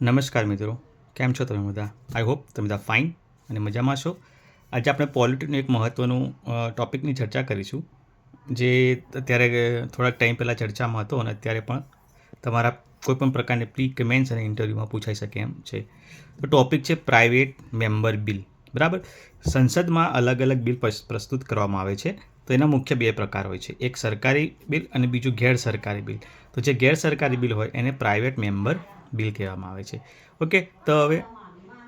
નમસ્કાર મિત્રો, કેમ છો તમે બધા? આઈ હોપ તમે બધા ફાઇન અને મજામાં છો. આજે આપણે પોલિટીનું એક મહત્ત્વનું ટૉપિકની ચર્ચા કરીશું, જે અત્યારે થોડાક ટાઈમ પહેલાં ચર્ચામાં હતો અને અત્યારે પણ તમારા કોઈપણ પ્રકારની પ્રી કમેન્ટ્સ અને ઇન્ટરવ્યૂમાં પૂછાઈ શકે એમ છે. તો ટૉપિક છે પ્રાઇવેટ મેમ્બર બિલ બરાબર? સંસદમાં અલગ અલગ બિલ પ્રસ્તુત કરવામાં આવે છે. તો એના મુખ્ય બે પ્રકાર હોય છે. એક સરકારી બિલ અને બીજું ગેરસરકારી બિલ તો જે ગેરસરકારી બિલ હોય એને પ્રાઇવેટ મેમ્બર બિલ કહેવામાં આવે છે. ઓકે, તો હવે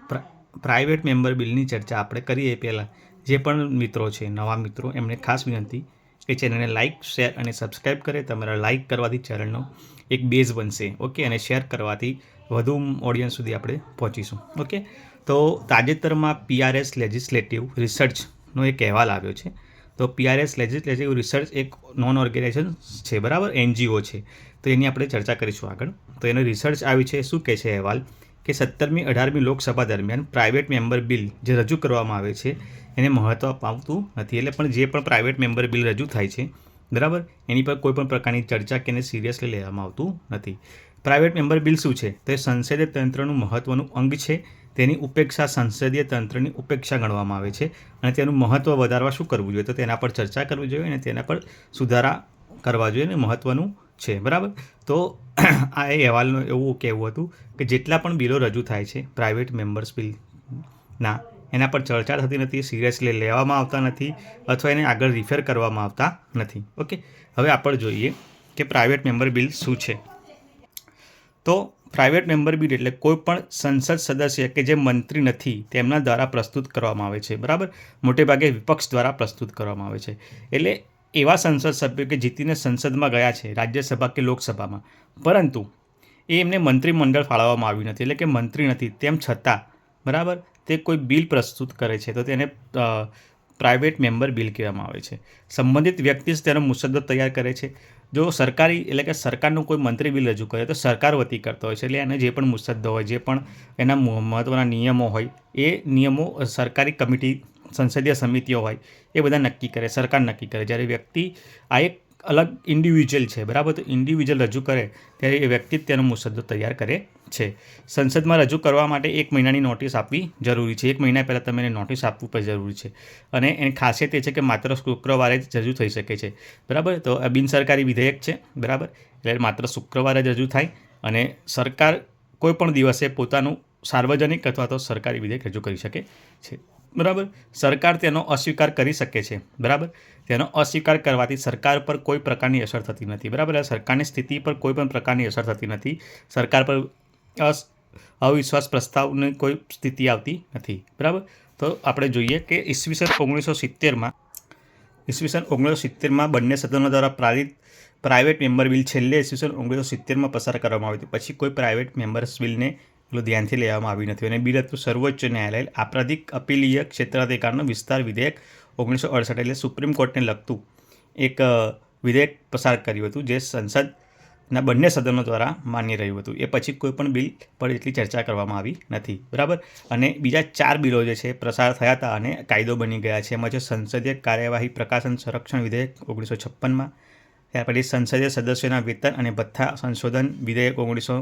પ્રા- પ્રાઇવેટ મેમ્બર બિલની ચર્ચા આપણે કરીએ પહેલાં. જે પણ મિત્રો છે, નવા મિત્રો, એમને ખાસ વિનંતી કે ચેનલને લાઇક, શેર અને સબસ્ક્રાઈબ કરે. તમારા લાઇક કરવાથી ચેનલનો એક બેઝ બનશે. ઓકે, અને શેર કરવાથી વધુ ઓડિયન્સ સુધી આપણે પહોંચીશું. ઓકે, તો તાજેતરમાં પીઆરએસ લેજિસ્લેટિવ રિસર્ચનો એક અહેવાલ આવ્યો છે. તો પીઆરએસ લેજિસ્લેટિવ રિસર્ચ એક નોન ઓર્ગેનાઇઝેશન છે, બરાબર? એનજીઓ છે. તો એની આપણે ચર્ચા કરીશું આગળ. તો એનો રિસર્ચ આવી છે, શું કહે છે અહેવાલ? કે સત્તરમી અઢારમી લોકસભા દરમિયાન પ્રાઇવેટ મેમ્બર બિલ જે રજૂ કરવામાં આવે છે, એને મહત્ત્વ પામતું નથી. એટલે પણ જે પણ પ્રાઇવેટ મેમ્બર બિલ રજૂ થાય છે, બરાબર? એની પર કોઈ પણ પ્રકારની ચર્ચા કે એને સિરિયસલી લેવામાં આવતું નથી. પ્રાઇવેટ મેમ્બર બિલ શું છે? તો એ સંસદીય તંત્રનું મહત્ત્વનું અંગ છે. તેની ઉપેક્ષા સંસદીય તંત્રની ઉપેક્ષા ગણવામાં આવે છે. અને તેનું મહત્ત્વ વધારવા શું કરવું જોઈએ? તો તેના પર ચર્ચા કરવી જોઈએ અને તેના પર સુધારા કરવા જોઈએ અને મહત્ત્વનું છે, બરાબર? તો આ એ અહેવાલનું એવું કહેવું હતું કે જેટલા પણ બિલો રજૂ થાય છે પ્રાઇવેટ મેમ્બર્સ બિલના એના પર ચર્ચા થતી નથી સિરિયસલી લેવામાં આવતા નથી અથવા એને આગળ રિફેર કરવામાં આવતા નથી. ઓકે? હવે આપણે જોઈએ કે પ્રાઇવેટ મેમ્બર બિલ શું છે. તો પ્રાઇવેટ મેમ્બર બિલ એટલે કોઈ પણ સંસદ સદસ્ય કે જે મંત્રી નથી, તેમના દ્વારા પ્રસ્તુત કરવામાં આવે છે, બરાબર? મોટેભાગે વિપક્ષ દ્વારા પ્રસ્તુત કરવામાં આવે છે. એટલે એવા સંસદ સભ્યો કે જીતીને સંસદમાં ગયા છે, રાજ્યસભા કે લોકસભામાં. પરંતુ એ એમને મંત્રીમંડળ ફાળવવામાં આવ્યું નથી, એટલે કે મંત્રી નથી, તેમ છતાં, બરાબર? તે કોઈ બિલ પ્રસ્તુત કરે છે, તો તેને પ્રાઇવેટ મેમ્બર બિલ કહેવામાં આવે છે. સંબંધિત વ્યક્તિ જ તેનો મુસદ્દો તૈયાર કરે છે. જો સરકારી, એટલે કે સરકારનું કોઈ મંત્રી બિલ રજૂ કરે, તો સરકાર વતી કરતો હોય છે, એટલે એને જે પણ મુસદ્દો હોય, જે પણ એના મહ- મહત્ત્વના નિયમો હોય, એ નિયમો સરકારી કમિટી સંસદીય સમિતિઓ હોય, એ બધા નક્કી કરે, સરકાર નક્કી કરે. જ્યારે વ્યક્તિ આ એક અલગ ઇન્ડિવિજ્યુઅલ છે, બરાબર? તો ઇન્ડિવિજ્યુઅલ રજૂ કરે, ત્યારે એ વ્યક્તિ તેનો મુસદ્દો તૈયાર કરે છે. સંસદમાં રજૂ કરવા માટે એક મહિનાની નોટિસ આપવી જરૂરી છે. એક મહિના પહેલાં તમે એને નોટિસ આપવું પણ જરૂરી છે. અને એની ખાસિયત એ છે કે માત્ર શુક્રવારે જ રજૂ થઈ શકે છે. બરાબર? તો આ બિનસરકારી વિધેયક છે, બરાબર? એટલે માત્ર શુક્રવારે જ રજૂ થાય અને સરકાર કોઈપણ દિવસે પોતાનું સાર્વજનિક અથવા તો સરકારી વિધેયક રજૂ કરી શકે છે. બરાબર? સરકાર તેનો અસ્વીકાર કરી શકે છે. બરાબર? તેનો અસ્વીકાર કરવાથી સરકાર પર કોઈ પ્રકારની અસર થતી નથી. બરાબર? સરકારની સ્થિતિ પર કોઈ પણ પ્રકારની અસર થતી નથી. સરકાર પર અવિશ્વાસ પ્રસ્તાવની કોઈ સ્થિતિ આવતી નથી. બરાબર? તો આપણે જોઈએ કે ઈસવીસન ઓગણીસો સિત્તેરમાં, ઈસવીસન ઓગણીસો સિત્તેરમાં બંને સદનો દ્વારા પ્રારિત પ્રાઇવેટ મેમ્બર બિલ છેલ્લે ઈસવીસન ઓગણીસો સિત્તેરમાં પસાર કરવામાં આવી હતી. પછી કોઈ પ્રાઇવેટ મેમ્બર્સ બિલને પેલું ધ્યાનથી લેવામાં આવ્યું નથી. અને બિલ હતું સર્વોચ્ચ ન્યાયાલય આપરાધિક અપીલીય ક્ષેત્રાધિકારનો વિસ્તાર વિધેયક ઓગણીસો અડસઠ એટલે સુપ્રીમ કોર્ટને લગતું એક વિધેયક પસાર કર્યું હતું, જે સંસદના બંને સદનો દ્વારા માન્ય રહ્યું હતું. એ પછી કોઈ પણ બિલ પર એટલી ચર્ચા કરવામાં આવી નથી. બરાબર? અને બીજા ચાર બિલો જે છે, પ્રસાર થયા હતા અને કાયદો બની ગયા છે. એમાં છે સંસદીય કાર્યવાહી પ્રકાશન સંરક્ષણ વિધેયક ઓગણીસો છપ્પનમાં, ત્યાર પછી સંસદીય સદસ્યોના વેતન અને ભથ્થા સંશોધન વિધેયક ઓગણીસો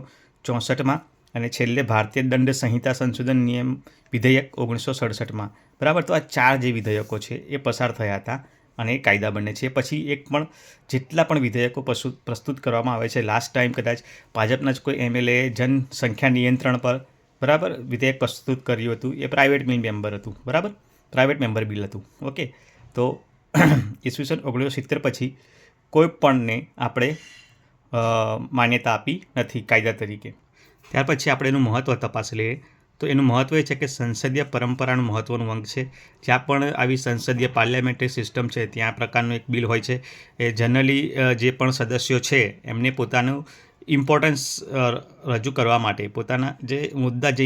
ચોસઠમાં અને છેલ્લે ભારતીય દંડ સંહિતા સંશોધન નિયમ વિધેયક ઓગણીસો સડસઠમાં. બરાબર, તો આ ચાર જે વિધેયકો છે એ પસાર થયા હતા અને એ કાયદા બને છે. પછી એક પણ જેટલા પણ વિધેયકો પ્રસ્તુત કરવામાં આવે છે લાસ્ટ ટાઈમ કદાચ ભાજપના જ કોઈ એમએલએ જનસંખ્યા નિયંત્રણ પર, બરાબર, વિધેયક પ્રસ્તુત કર્યું હતું, એ પ્રાઇવેટ બિલ મેમ્બર હતું, બરાબર? પ્રાઇવેટ મેમ્બર બિલ હતું ઓકે તો ઈસવીસન ઓગણીસો સિત્તેર પછી કોઈ પણને આપણે માન્યતા આપી નથી કાયદા તરીકે. ત્યાર પછી આપણે એનું મહત્ત્વ તપાસી લઈએ. તો એનું મહત્ત્વ એ છે કે સંસદીય પરંપરાનું મહત્ત્વનું અંગ છે. જ્યાં પણ આવી સંસદીય પાર્લામેન્ટરી સિસ્ટમ છે, ત્યાં પ્રકારનું એક બિલ હોય છે. એ જનરલી જે પણ સદસ્યો છે, એમને પોતાનું ઇમ્પોર્ટન્સ રજૂ કરવા માટે, પોતાના જે મુદ્દા, જે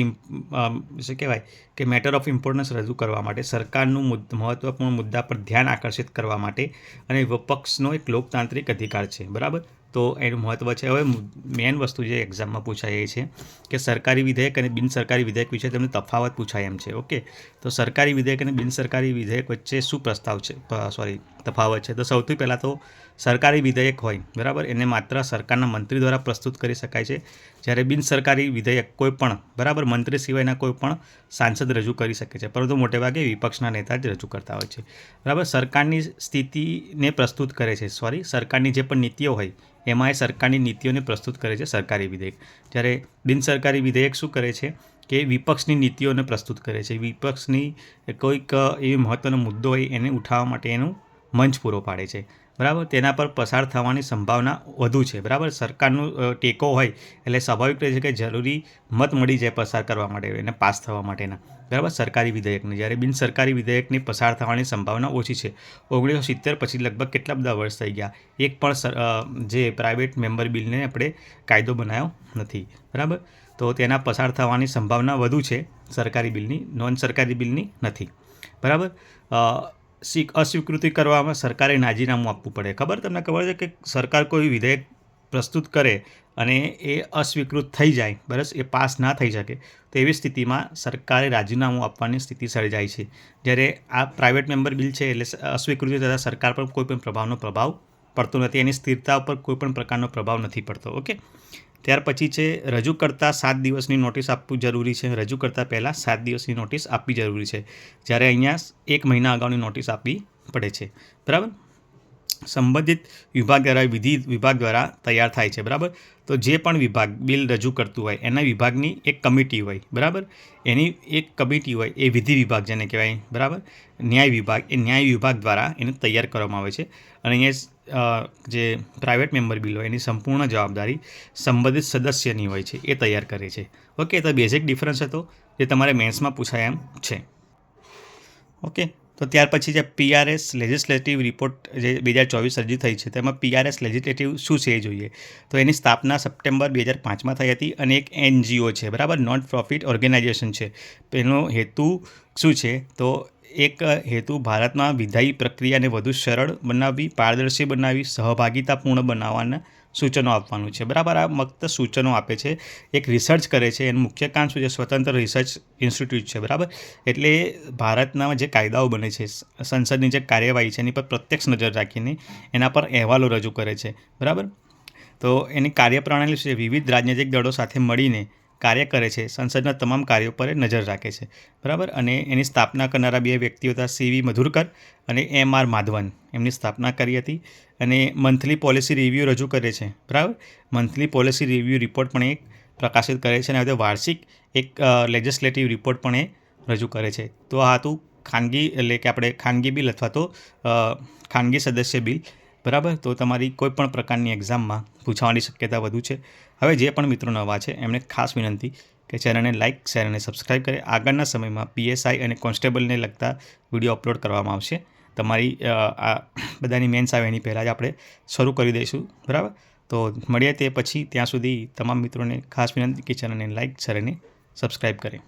શું કહેવાય કે મેટર ઓફ ઇમ્પોર્ટન્સ રજૂ કરવા માટે, સરકારનું મહત્ત્વપૂર્ણ મુદ્દા પર ધ્યાન આકર્ષિત કરવા માટે અને વિપક્ષનો એક લોકતાંત્રિક અધિકાર છે. બરાબર? તો એનું મહત્ત્વ છે. હવે મેઇન વસ્તુ જે એક્ઝામમાં પૂછાય એ છે કે સરકારી વિધેયક અને બિનસરકારી વિધેયક વિશે તમને તફાવત પૂછાય એમ છે. ઓકે? તો સરકારી વિધેયક અને બિનસરકારી વિધેયક વચ્ચે શું પ્રસ્તાવ છે? સોરી તફાવત છે. તો સૌથી પહેલાં તો સરકારી વિધેયક હોય, બરાબર? એને માત્ર સરકારના મંત્રી દ્વારા પ્રસ્તુત કરી શકાય છે. જ્યારે બિન સરકારી વિધેયક કોઈ પણ, બરાબર? મંત્રી સિવાયના કોઈ પણ સાંસદ રજૂ કરી શકે છે. પરંતુ મોટેભાગે વિપક્ષના નેતા જ રજૂ કરતા હોય છે. બરાબર? સરકારની સ્થિતિને પ્રસ્તુત કરે છે. સોરી, સરકારની જે પણ નીતિઓ હોય, એમાં એ સરકારની નીતિઓને પ્રસ્તુત કરે છે સરકારી વિધેયક. જ્યારે બિન સરકારી વિધેયક શું કરે છે? કે વિપક્ષની નીતિઓને પ્રસ્તુત કરે છે. વિપક્ષની કોઈક એવી મહત્ત્વનો મુદ્દો હોય એને ઉઠાવવા માટે એનું મંચ પૂરો પાડે છે. બરાબર? તેના પર પસાર થવાની સંભાવના વધુ છે. બરાબર? સરકારનું ટેકો હોય એટલે સ્વાભાવિક રહે છે કે જરૂરી મત મળી જાય પસાર કરવા માટે એને પાસ થવા માટેના. બરાબર? સરકારી વિધેયકને, જ્યારે બિન સરકારી વિધેયકની પસાર થવાની સંભાવના ઓછી છે. ઓગણીસો સિત્તેર પછી લગભગ કેટલા બધા વર્ષ થઈ ગયા? એક પણ જે પ્રાઇવેટ મેમ્બર બિલને આપણે કાયદો બનાવ્યો નથી. બરાબર? તો તેના પસાર થવાની સંભાવના વધુ છે સરકારી બિલની, નોન સરકારી બિલની નથી. બરાબર? અસ્વીકૃતિ કરવામાં સરકારે નાજીનામું આપવું પડે. ખબર તમને ખબર છે કે સરકાર કોઈ વિધેયક પ્રસ્તુત કરે અને એ અસ્વીકૃત થઈ જાય બરસ એ પાસ ના થઈ શકે, તો એવી સ્થિતિમાં સરકારે રાજીનામું આપવાની સ્થિતિ સર્જાય છે. જ્યારે આ પ્રાઇવેટ મેમ્બર બિલ છે એટલે અસ્વીકૃતિ થતાં સરકાર પર કોઈ પણ પ્રભાવનો પ્રભાવ પડતો નથી. એની સ્થિરતા ઉપર કોઈ પણ પ્રકારનો પ્રભાવ નથી પડતો, ઓકે? ત્યાર પછી છે, રજૂ કરતાં સાત દિવસની નોટિસ આપવું જરૂરી છે. રજૂ કરતાં પહેલાં સાત દિવસની નોટિસ આપવી જરૂરી છે. જ્યારે અહીંયા એક મહિના અગાઉની નોટિસ આપવી પડે છે. બરાબર? સંબંધિત વિભાગ દ્વારા, વિધિ વિભાગ દ્વારા તૈયાર થાય છે, બરાબર? તો જે પણ વિભાગ બિલ રજૂ કરતું હોય, એના વિભાગની એક કમિટી હોય, બરાબર? એની એક કમિટી હોય, એ વિધિ વિભાગ જેને કહેવાય, બરાબર? ન્યાય વિભાગ, એ ન્યાય વિભાગ દ્વારા એને તૈયાર કરવામાં આવે છે. અને અહીંયા જે પ્રાઇવેટ મેમ્બર બિલ હોય, એની સંપૂર્ણ જવાબદારી સંબંધિત સદસ્યની હોય છે, એ તૈયાર કરે છે. ઓકે, તો બેઝિક ડિફરન્સ હતો, જે તમારે મેન્સમાં પૂછાય એમ છે. ઓકે? તો ત્યાર પછી જે પીઆરએસ લેજિસ્લેટિવ રિપોર્ટ જે બે હજાર ચોવીસ રજૂ થઈ છે, તેમાં પીઆરએસ લેજિસ્લેટિવ શું છે એ જોઈએ. તો એની સ્થાપના સપ્ટેમ્બર બે હજાર પાંચમાં થઈ હતી અને એક એનજીઓ છે, બરાબર? નોન પ્રોફિટ ઓર્ગેનાઇઝેશન છે એનો હેતુ શું છે? તો એક હેતુ ભારતમાં વિધાયી પ્રક્રિયાને વધુ સરળ બનાવવી, પારદર્શી બનાવવી, સહભાગિતાપૂર્ણ બનાવવાના સૂચનો આપવાનું છે. બરાબર, આ મક્ત સૂચનો આપે છે. એક રિસર્ચ કરે છે. એનું મુખ્ય કામ શું છે? સ્વતંત્ર રિસર્ચ ઇન્સ્ટિટ્યૂટ છે. બરાબર? એટલે ભારતના જે કાયદાઓ બને છે, સંસદની જે કાર્યવાહી છે, એની પર પ્રત્યક્ષ નજર રાખીને એના પર અહેવાલો રજૂ કરે છે. બરાબર? તો એની કાર્યપ્રણાલી છે? વિવિધ રાજનૈતિક દળો સાથે મળીને કાર્ય કરે છે. સંસદના તમામ કાર્યો પર એ નજર રાખે છે. બરાબર? અને એની સ્થાપના કરનારા બે વ્યક્તિઓ હતા સીવી મધુરકર અને એમ આર માધવન. એમની સ્થાપના કરી હતી અને મંથલી પોલિસી રિવ્યૂ રજૂ કરે છે. બરાબર? મંથલી પોલિસી રિવ્યૂ રિપોર્ટ પણ એક પ્રકાશિત કરે છે અને હવે વાર્ષિક એક લેજિસ્લેટિવ રિપોર્ટ પણ એ રજૂ કરે છે. તો આ હતું ખાનગી, એટલે કે આપણે ખાનગી બિલ અથવા તો ખાનગી સદસ્ય બિલ. બરાબર? તો તમારી કોઈ પણ પ્રકારની એક્ઝામમાં પૂછવાની શક્યતા વધુ છે. હવે જે પણ મિત્રો નવા છે, એમને ખાસ વિનંતી કે ચેનલને લાઇક શેર અને સબસ્ક્રાઇબ કરે. આગળના સમયમાં પીએસઆઈ અને કોન્સ્ટેબલને લગતા વીડિયો અપલોડ કરવામાં આવશે. તમારી આ બધાની મેન્સ આવે એની પહેલાં જ આપણે શરૂ કરી દઈશું. બરાબર? તો મળીએ તે પછી, ત્યાં સુધી તમામ મિત્રોને ખાસ વિનંતી કે ચેનલને લાઇક શેર અને સબસ્ક્રાઇબ કરે.